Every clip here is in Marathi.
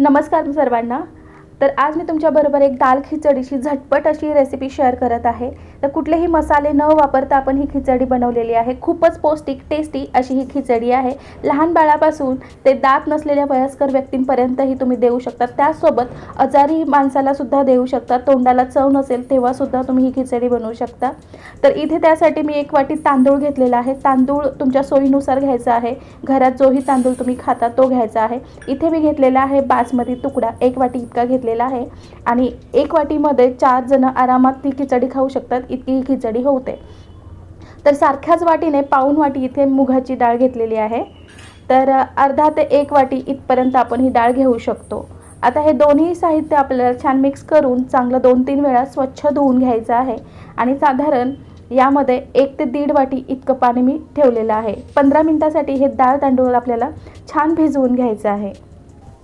नमस्कार सर्वांना. तर आज मी तुमच्याबरोबर एक दाल खिचडीची झटपट अशी रेसिपी शेअर करत आहे. तर कुठलेही मसाले न वापरता आपण ही खिचडी बनवलेली आहे. खूपच पौष्टिक टेस्टी अशी ही खिचडी आहे. लहान बाळापासून ते दात नसलेल्या वयस्कर व्यक्तींपर्यंतही तुम्ही देऊ शकता. त्याचसोबत आजारी माणसाला सुद्धा देऊ शकता. तोंडाला चव नसेल तेव्हासुद्धा तुम्ही ही खिचडी बनवू शकता. तर इथे त्यासाठी मी एक वाटी तांदूळ घेतलेला आहे. तांदूळ तुमच्या सोयीनुसार घ्यायचा आहे. घरात जोही तांदूळ तुम्ही खाता तो घ्यायचा आहे. इथे मी घेतलेला आहे बासमती तुकडा. एक वाटी इतका घेतलेला आहे. आणि एक वाटीमध्ये चार जण आरामात ती खिचडी खाऊ शकतात. इतकी खिचडी होते. तर सारख्याच वाटीने पाऊन वाटी इथे मुगाची डाळ घेतलेली आहे. तर अर्धा ते एक वाटी इथपर्यंत आपण ही डाळ घेऊ शकतो. आता हे दोन्ही साहित्य आपल्याला छान मिक्स करून चांगलं दोन तीन वेळा स्वच्छ धुवून घ्यायचं आहे. आणि साधारण यामध्ये एक ते दीड वाटी इतकं पाणी मी ठेवलेलं आहे. पंधरा मिनटासाठी हे डाळ तांदूळ आपल्याला छान भिजवून घ्यायचं आहे.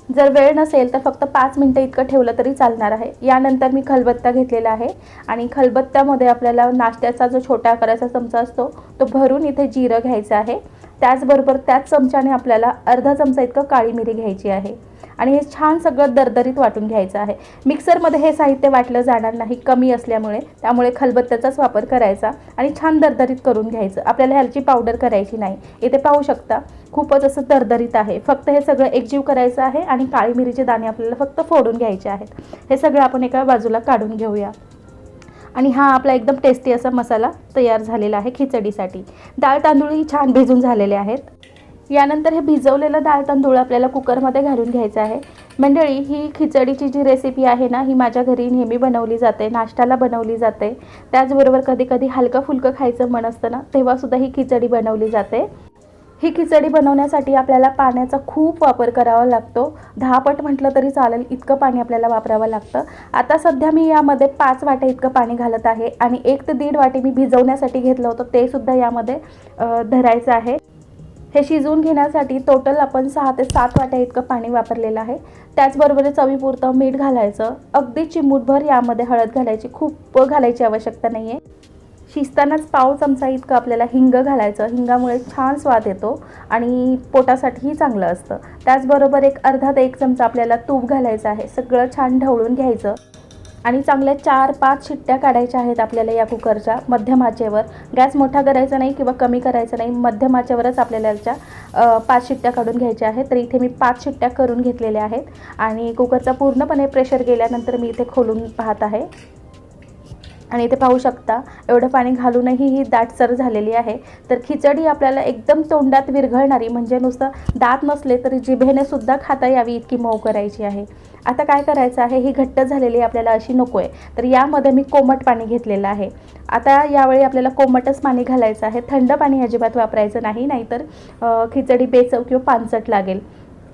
जर वेळ नसेल तर फक्त पाच मिनटं इतकं ठेवलं तरी चालणार आहे. यानंतर मी खलबत्ता घेतलेला आहे आणि खलबत्त्यामध्ये आपल्याला नाश्त्याचा जो छोटा आकाराचा चमचा असतो तो भरून इथे जिरं घ्यायचं आहे. त्याचबरोबर त्याच चमच्याने आपल्याला अर्धा चमचा इतकं काळी मिरी घ्यायची आहे. आणि हे छान सगळं दरदरीत वाटून घ्यायचं आहे. मिक्सरमध्ये हे साहित्य वाटलं जाणार नाही कमी असल्यामुळे. त्यामुळे खलबत्त्याचाच वापर करायचा आणि छान दरदरीत करून घ्यायचं. आपल्याला ह्याची पावडर करायची नाही. इथे पाहू शकता खूपच असं दरदरीत आहे. फक्त हे सगळं एकजीव करायचं आहे आणि काळी मिरीचे दाणे आपल्याला फक्त फोडून घ्यायचे आहेत. हे सगळं आपण एका बाजूला काढून घेऊया. आणि हा आपला एकदम टेस्टी असा मसाला तयार झालेला आहे खिचडीसाठी. डाळ तांदूळही छान भिजून झालेले आहेत. यानंतर हे भिजवलेलं डाळ तांदूळ आपल्याला कुकरमध्ये घालून घ्यायचं आहे. मंडळी ही खिचडीची जी रेसिपी आहे ना ही माझ्या घरी नेहमी बनवली जाते नाश्त्याला बनवली जाते. त्याचबरोबर कधी कधी हलकं फुलकं खायचं मन असतं ना तेव्हासुद्धा ही खिचडी बनवली जाते. ही खिचडी बनवण्यासाठी आपल्याला पाण्याचा खूप वापर करावा लागतो. दहा पट म्हटलं तरी चालेल इतकं पाणी आपल्याला वापरावं लागतं. आता सध्या मी यामध्ये पाच वाटे इतकं पाणी घालत आहे आणि एक ते दीड वाटी मी भिजवण्यासाठी घेतलं होतं ते सुद्धा यामध्ये धरायचं आहे. हे शिजवून घेण्यासाठी टोटल आपण सहा ते सात वाट्या इतकं पाणी वापरलेलं आहे. त्याचबरोबर चवीपुरतं मीठ घालायचं. अगदी चिमूटभर यामध्ये हळद घालायची. खूप घालायची आवश्यकता नाही आहे शिजतानाच पाव चमचा इतकं आपल्याला हिंग घालायचं. हिंगामुळे छान स्वाद येतो आणि पोटासाठीही चांगलं असतं. त्याचबरोबर एक अर्धा ते एक चमचा आपल्याला तूप घालायचं आहे. सगळं छान ढवळून घ्यायचं. आणि चांगल्या चार पाच शिट्ट्या काढायच्या आहेत आपल्याला या कुकरच्या. मध्यम आचेवर. गॅस मोठा करायचा नाही किंवा कमी करायचा नाही. मध्यम आचेवरच आपल्याला याच्या पाच शिट्ट्या काढून घ्यायच्या आहेत. तर इथे मी पाच शिट्ट्या करून घेतलेल्या आहेत. आणि कुकरचा पूर्णपणे प्रेशर गेल्यानंतर मी इथे खोलून पाहत आहे. आणि इथे पाहू शकता एवढं पाणी घालूनही ही दाटसर झालेली आहे. तर खिचडी आपल्याला एकदम तोंडात विरघळणारी म्हणजे नुसतं दात नसले तरी जिभेने सुद्धा खाता यावी इतकी मऊ करायची आहे. आता काय करायचं आहे? ही घट्ट झालेली आपल्याला अशी नको आहे. तर यामध्ये मी कोमट पाणी घेतलेलं आहे. आता यावेळी आपल्याला कोमटच पाणी घालायचं आहे. थंड पाणी अजिबात वापरायचं नाही नाहीतर खिचडी बेचव किंवा पानसट लागेल.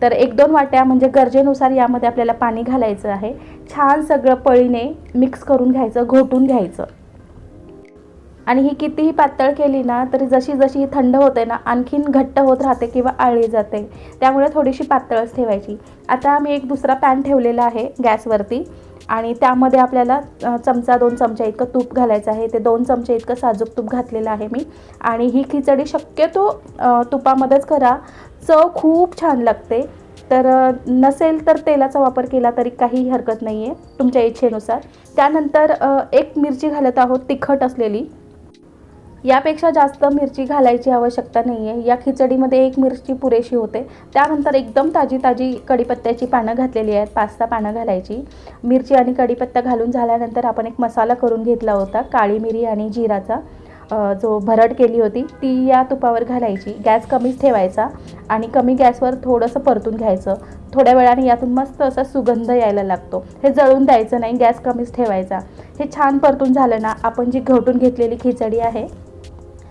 तर एक दोन वाट्या म्हणजे गरजेनुसार यामध्ये आपल्याला पाणी घालायचं आहे. छान सगळं पळीने मिक्स करून घ्यायचं घोटून घ्यायचं. आणि ही कितीही पातळ केली ना तरी जशी जशी ही थंड होते ना आणखीन घट्ट होत राहते किंवा आळी जाते. त्यामुळे थोडीशी पातळच ठेवायची. आता मी एक दुसरा पॅन ठेवलेला आहे गॅसवरती. आणि त्यामध्ये आपल्याला चमचा दोन चमचा इतकं तूप घालायचं आहे. ते दोन चमचे इतकं साजूक तूप घातलेलं आहे मी. आणि ही खिचडी शक्यतो तुपामध्येच करा. चव खूप छान लागते. तर नसेल तर तेलाचा वापर केला तरी काही हरकत नाही आहे तुमच्या इच्छेनुसार. त्यानंतर एक मिरची घालत आहोत तिखट असलेली. यापेक्षा जास्त मिरची घालायची आवश्यकता नाही आहे या खिचडीमध्ये एक मिरची पुरेशी होते. त्यानंतर एकदम ताजी ताजी कढीपत्त्याची पानं घातलेली आहेत. पास्ता पानं घालायची. मिरची आणि कढीपत्ता घालून झाल्यानंतर आपण एक मसाला करून घेतला होता काळी मिरी आणि जिराचा. जो भरड केली होती ती या तुपावर घालायची. गॅस कमीच ठेवायचा आणि कमी गॅसवर थोडंसं परतून घ्यायचं. थोड्या वेळाने यातून मस्त असा सुगंध यायला लागतो. हे जळून द्यायचं नाही गॅस कमीच ठेवायचा. हे छान परतून झालं ना आपण जी घोटून घेतलेली खिचडी आहे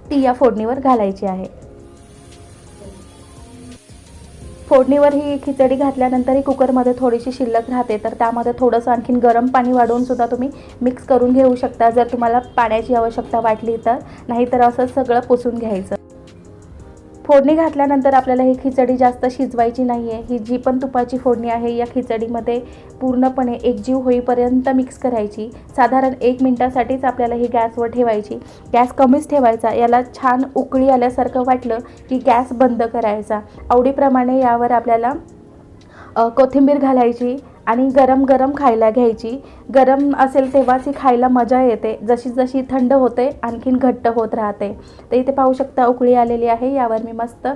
ती या फोडणीवर घालायची आहे. फोडणीवर ही खिचडी घातल्यानंतर ही कुकरमध्ये थोडीशी शिल्लक राहते तर त्यामध्ये थोडंसं आणखीन गरम पाणी वाढवून सुद्धा तुम्ही मिक्स करून घेऊ शकता. जर तुम्हाला पाण्याची आवश्यकता वाटली तर नाहीतर असं सगळं पुसून घ्यायचं. फोडणी घातल्यानंतर आपल्याला ही खिचडी जास्त शिजवायची नाही आहे ही जी पण तुपाची फोडणी आहे या खिचडीमध्ये पूर्णपणे एकजीव होईपर्यंत मिक्स करायची. साधारण एक मिनटासाठीच आपल्याला ही गॅसवर ठेवायची. गॅस कमीच ठेवायचा. याला छान उकळी आल्यासारखं वाटलं की गॅस बंद करायचा. आवडीप्रमाणे यावर आपल्याला कोथिंबीर घालायची. आणि गरम गरम खायला घ्यायची. गरम असेल तेव्हाच ही खायला मजा येते. जशी जशी थंड होते आणखीन घट्ट होत राहते. तर इथे पाहू शकता उकळी आलेली आहे. यावर मी मस्त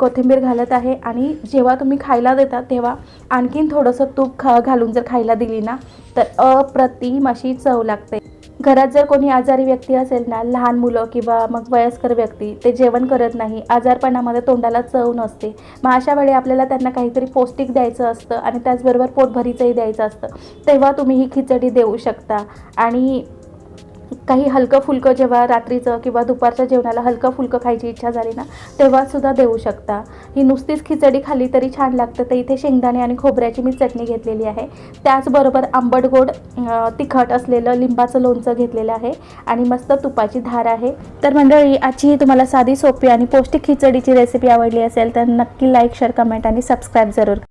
कोथिंबीर घालत आहे. आणि जेव्हा तुम्ही खायला देता तेव्हा आणखीन थोडंसं तूप खा घालून जर खायला दिली ना तर अप्रतिम अशी चव लागते. घरात जर कोणी आजारी व्यक्ती असेल ना लहान मुलं किंवा मग वयस्कर व्यक्ती ते जेवण करत नाही आजारपणामध्ये तोंडाला चव नसते मग अशा वेळी आपल्याला त्यांना काहीतरी पौष्टिक द्यायचं असतं आणि त्याचबरोबर पोटभरीचंही द्यायचं असतं तेव्हा तुम्ही ही खिचडी देऊ शकता. आणि काही हलकं फुलकं जेव्हा रात्रीचं किंवा दुपारच्या जेवणाला हलकं फुलकं खायची इच्छा झाली ना तेव्हासुद्धा देऊ शकता. ही नुसतीच खिचडी खाली तरी छान लागतं. तर इथे शेंगदाणे आणि खोबऱ्याची मी चटणी घेतलेली आहे. त्याचबरोबर आंबट गोड तिखट असलेलं लिंबाचं लोणचं घेतलेलं आहे आणि मस्त तुपाची धार आहे. तर मंडळी आजची ही तुम्हाला साधी सोपी आणि पौष्टिक खिचडीची रेसिपी आवडली असेल तर नक्की लाईक शेअर कमेंट आणि सबस्क्राईब जरूर